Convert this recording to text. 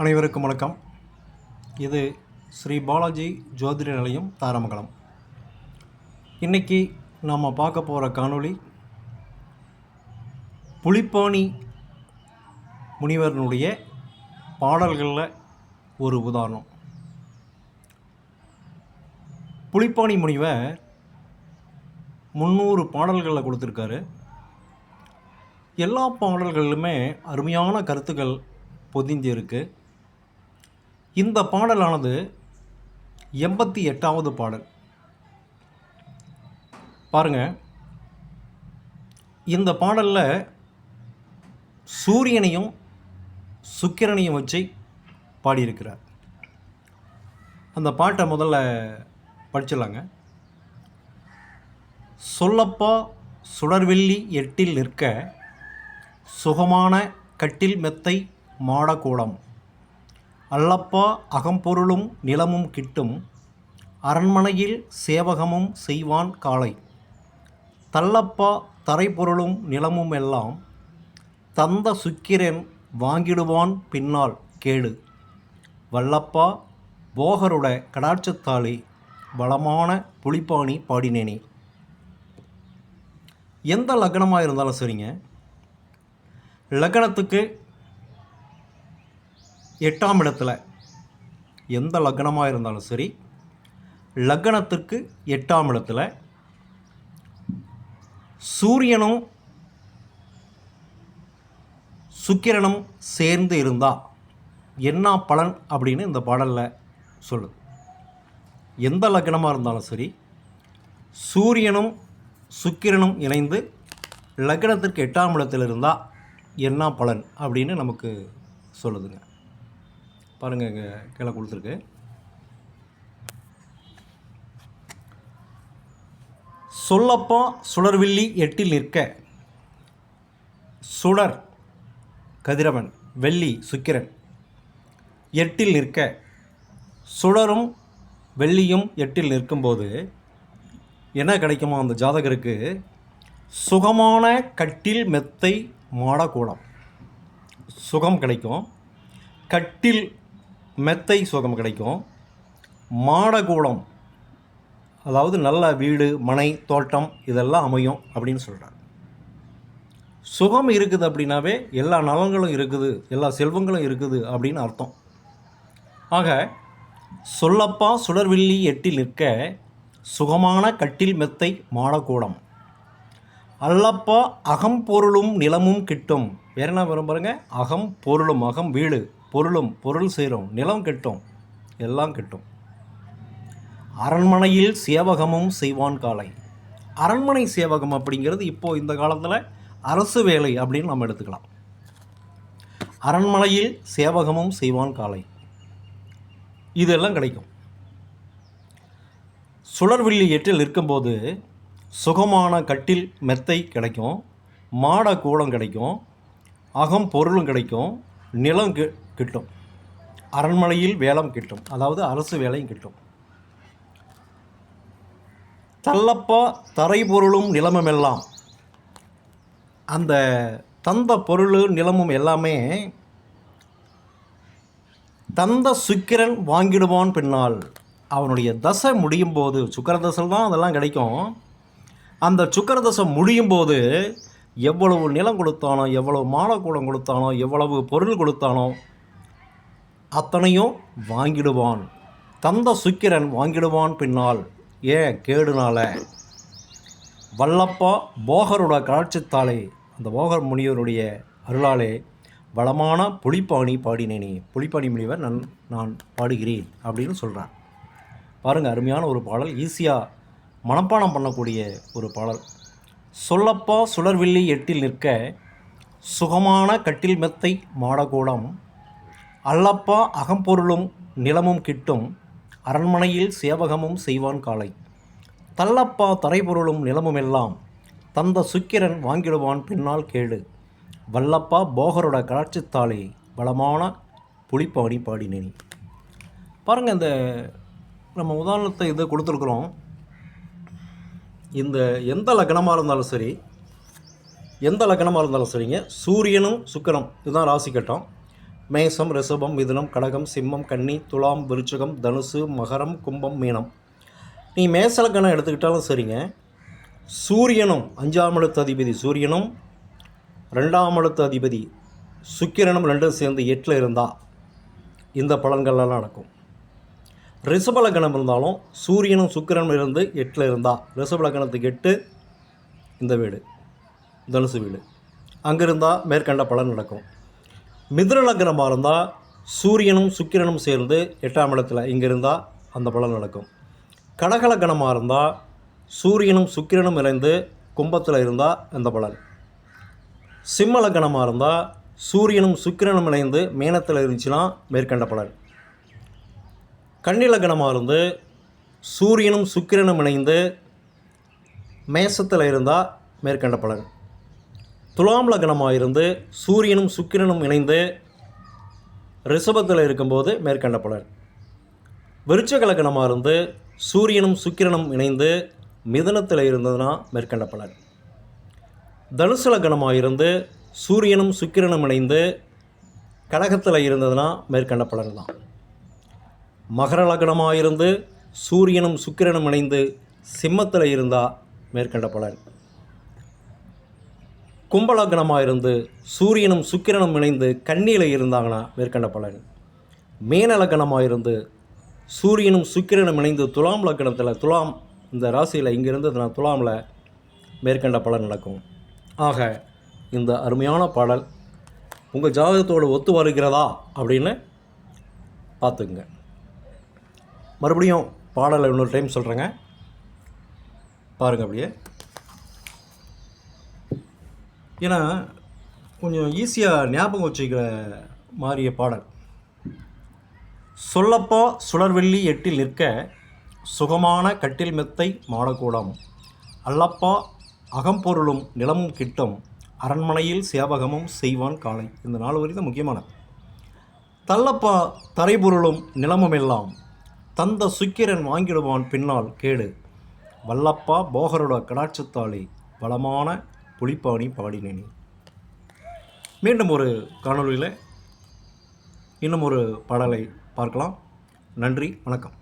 அனைவருக்கும் வணக்கம். இது ஸ்ரீ பாலாஜி ஜோதிட நிலையம் தாரமங்கலம். இன்றைக்கி நாம் பார்க்க போகிற காணொளி புலிப்பாணி முனிவரனுடைய பாடல்களில் ஒரு உதாரணம். புலிப்பாணி முனிவர் முந்நூறு பாடல்களில் கொடுத்துருக்காரு. எல்லா பாடல்களிலுமே அருமையான கருத்துக்கள் பொதிஞ்சு இந்த பாடலானது எண்பத்தி எட்டாவது பாடல். பாருங்க. இந்த பாடலில் சூரியனையும் சுக்கிரனையும் வச்சு பாடியிருக்கிறார். அந்த பாட்டை முதல்ல படிச்சிடலாங்க. சொல்லப்பா சுடர்வெள்ளி எட்டில் நிற்க சுகமான கட்டில் மெத்தை மாடக்கூடம் அல்லப்பா அகம்பொருளும் நிலமும் கிட்டும் அரண்மனையில் சேவகமும் செய்வான் காளை. தள்ளப்பா தரைப்பொருளும் நிலமும் எல்லாம் தந்த சுக்கிரன் வாங்கிடுவான் பின்னால் கேடு. வல்லப்பா போகருட கடாட்சத்தாளி வளமான புலிப்பாணி பாடினேனே. எந்த லக்னமாக இருந்தாலும் சரிங்க. லக்னத்துக்கு எட்டாம் இடத்துல எந்த லக்னமாக இருந்தாலும் சரி லக்னத்துக்கு எட்டாம் இடத்துல சூரியனும் சுக்கிரனும் சேர்ந்து இருந்தால் என்ன பலன் அப்படின்னு இந்த பாடலில் சொல்லுது. எந்த லக்னமாக இருந்தாலும் சரி சூரியனும் சுக்கிரனும் இணைந்து லக்னத்திற்கு எட்டாம் இடத்தில் இருந்தால் என்ன பலன் அப்படின்னு நமக்கு சொல்லுதுங்க. பாருங்கள் இங்கே கீழே கொடுத்துருக்கு. சொல்லப்பா சுடர்வில்லி எட்டில் நிற்க. சுடர் கதிரவன் வெள்ளி சுக்கிரன். எட்டில் நிற்க. சுடரும் வெள்ளியும் எட்டில் நிற்கும்போது என்ன கிடைக்குமோ அந்த ஜாதகருக்கு? சுகமான கட்டில் மெத்தை மாடக்கூடம். சுகம் கிடைக்கும். கட்டில் மெத்தை சுகம் கிடைக்கும். மாடகூடம் அதாவது நல்ல வீடு மனை தோட்டம் இதெல்லாம் அமையும் அப்படின்னு சொல்கிறார் சுகம் இருக்குது அப்படின்னாவே எல்லா நலன்களும் இருக்குது எல்லா செல்வங்களும் இருக்குது அப்படின்னு அர்த்தம். ஆக சொல்லப்பா சுடர்வில்லி எட்டில் நிற்க சுகமான கட்டில் மெத்தை மாடக்கூடம் அல்லப்பா அகம் பொருளும் நிலமும் கிட்டும். வேற என்ன வரும் பாருங்க? அகம் பொருளும் அகம் வீடு பொருளும் பொருள் சேரும் நிலம் கெட்டும் எல்லாம் கெட்டும். அரண்மனையில் சேவகமும் செய்வான் காலை. அரண்மனை சேவகம் அப்படிங்கிறது இப்போது இந்த காலத்தில் அரசு வேலை அப்படின்னு நம்ம எடுத்துக்கலாம். அரண்மனையில் சேவகமும் செய்வான் காலை. இதெல்லாம் கிடைக்கும். சுடர்வில்லி எட்டில் நிற்கும்போது சுகமான கட்டில் மெத்தை கிடைக்கும் மாட கூடம் கிடைக்கும் அகம் பொருளும் கிடைக்கும் நிலம் கி கிட்டும். அரண்மனையில் வேலம் கிட்டும். அதாவது அரசு வேலையும் கிட்டும். தள்ளப்பா தரை பொருளும் நிலமும் எல்லாம். அந்த தந்த பொருள் நிலமும் எல்லாமே தந்த சுக்கிரன் வாங்கிடுவான் பின்னால். அவனுடைய தசை முடியும் போது சுக்கர தசை தான் அதெல்லாம் கிடைக்கும். அந்த சுக்கர தசை முடியும் போது எவ்வளவு நிலம் கொடுத்தானோ எவ்வளவு மாலக்கூடம் கொடுத்தானோ எவ்வளவு பொருள் கொடுத்தானோ அத்தனையும் வாங்கிடுவான். தந்த சுக்கிரன் வாங்கிடுவான் பின்னால். ஏன் கேடுனால? வல்லப்பா போகரோட காட்சித்தாலே அந்த போகர் முனிவருடைய அருளாலே வளமான புலிப்பாணி பாடினேனே. புலிப்பாணி முனிவர் நான் நான் பாடுகிறேன் அப்படின்னு சொல்கிறேன் பாருங்கள் அருமையான ஒரு பாடல் ஈஸியாக மனப்பாடம் பண்ணக்கூடிய ஒரு பாடல். சொல்லப்பா சுழர்வில்லி எட்டில் நிற்க சுகமான கட்டில் மெத்தை மாடகூடம் அல்லப்பா அகம்பொருளும் நிலமும் கிட்டும் அரண்மனையில் சேவகமும் செய்வான் காலை தள்ளப்பா தரைபொருளும் நிலமும் எல்லாம் தந்த சுக்கிரன் வாங்கிடுவான் பின்னால் கேடு. வல்லப்பா போகரோட காட்சித்தாளே வளமான புலிப்பாடி பாடினேன். பாருங்கள் இந்த நம்ம உதாரணத்தை இதை கொடுத்துருக்குறோம். இந்த எந்த லக்னமாக இருந்தாலும் சரி எந்த லக்னமாக இருந்தாலும் சரிங்க சூரியனும் சுக்கிரம் இதுதான் ராசி கட்டம். மேசம் ரிஷபம் மிதுனம் கடகம் சிம்மம் கன்னி துலாம் விருச்சகம் தனுசு மகரம் கும்பம் மீனம். நீ மேசலக்கணம் எடுத்துக்கிட்டாலும் சரிங்க சூரியனும் அஞ்சாம் இடத்து அதிபதி சூரியனும் ரெண்டாம் இடத்து அதிபதி சுக்கிரனும் ரெண்டும் சேர்ந்து எட்டில் இருந்தால் இந்த பலன்கள்லாம் நடக்கும். ரிஷபலக்கணம் இருந்தாலும் சூரியனும் சுக்கிரனும் இருந்து எட்டில் இருந்தால் ரிஷபலக்கணத்துக்கு எட்டு இந்த வீடு தனுசு வீடு. அங்கே இருந்தால் மேற்கண்ட பலன் நடக்கும். மிதுன லக்னமாக இருந்தால் சூரியனும் சுக்கிரனும் சேர்ந்து எட்டாம் இடத்துல இங்கே இருந்தால் அந்த பலன் நடக்கும். கடகலக்கணமாக இருந்தால் சூரியனும் சுக்கிரனும் இணைந்து கும்பத்தில் இருந்தால் அந்த பலன். சிம்ம லக்னமாக இருந்தால் சூரியனும் சுக்கிரனும் இணைந்து மீனத்தில் இருந்துச்சுன்னா மேற்கண்ட பலன். கன்னிலகனமாக இருந்து சூரியனும் சுக்கிரனும் இணைந்து மேசத்தில் இருந்தால் மேற்கண்ட பலன். துலாம் லக்னமாக இருந்து சூரியனும் சுக்கிரனும் இணைந்து ரிஷபத்தில் இருக்கும்போது மேற்கண்ட பலன். விருச்சக லக்னமாக இருந்து சூரியனும் சுக்கிரனும் இணைந்து மிதனத்தில் இருந்ததுன்னா மேற்கண்ட பலன். தனுசு லக்னமாக இருந்து சூரியனும் சுக்கிரனும் இணைந்து கடகத்தில் இருந்ததுன்னா மேற்கண்ட பலன் தான் மகர லக்னமாக இருந்து சூரியனும் சுக்கிரனும் இணைந்து சிம்மத்தில் இருந்தால் மேற்கண்ட பலன். கும்பலக்னமாக இருந்து சூரியனும் சுக்கிரனும் இணைந்து கண்ணியில் இருந்தாங்கன்னா மேற்கண்ட பலன். மீன லக்னமாக இருந்து சூரியனும் சுக்கிரனும் இணைந்து துலாம் லக்னத்தில் துலாம் இந்த ராசியில் இங்கே நான் துலாமில் மேற்கண்ட பலன் நடக்கும். ஆக இந்த அருமையான பாடல் உங்கள் ஜாதகத்தோடு ஒத்து வருகிறதா அப்படின்னு பார்த்துக்குங்க. மறுபடியும் பாடலை இன்னொரு டைம் சொல்கிறேங்க பாருங்கள் அப்படியே. ஏன்னா கொஞ்சம் ஈஸியாக ஞாபகம் வச்சுக்கிற மாறிய பாடல். சொல்லப்போ சுழர்வெள்ளி எட்டில் நிற்க சுகமான கட்டில் மெத்தை மாடக்கூடம். அல்லப்பா அகம்பொருளும் நிலமும் கிட்டும் அரண்மனையில் சேவகமும் செய்வான் காலை. இந்த நாலு வரி தான் முக்கியமானது. தள்ளப்பா தரைபொருளும் நிலமும் எல்லாம் தந்த சுக்கிரன் வாங்கிடுவான் பின்னால் கேடு. வல்லப்பா போகரோட கடாட்சத்தாலே வளமான புலிப்பாணி பாடினேனி. மீண்டும் ஒரு காணொலியில் இன்னும் ஒரு பாடலை பார்க்கலாம். நன்றி வணக்கம்.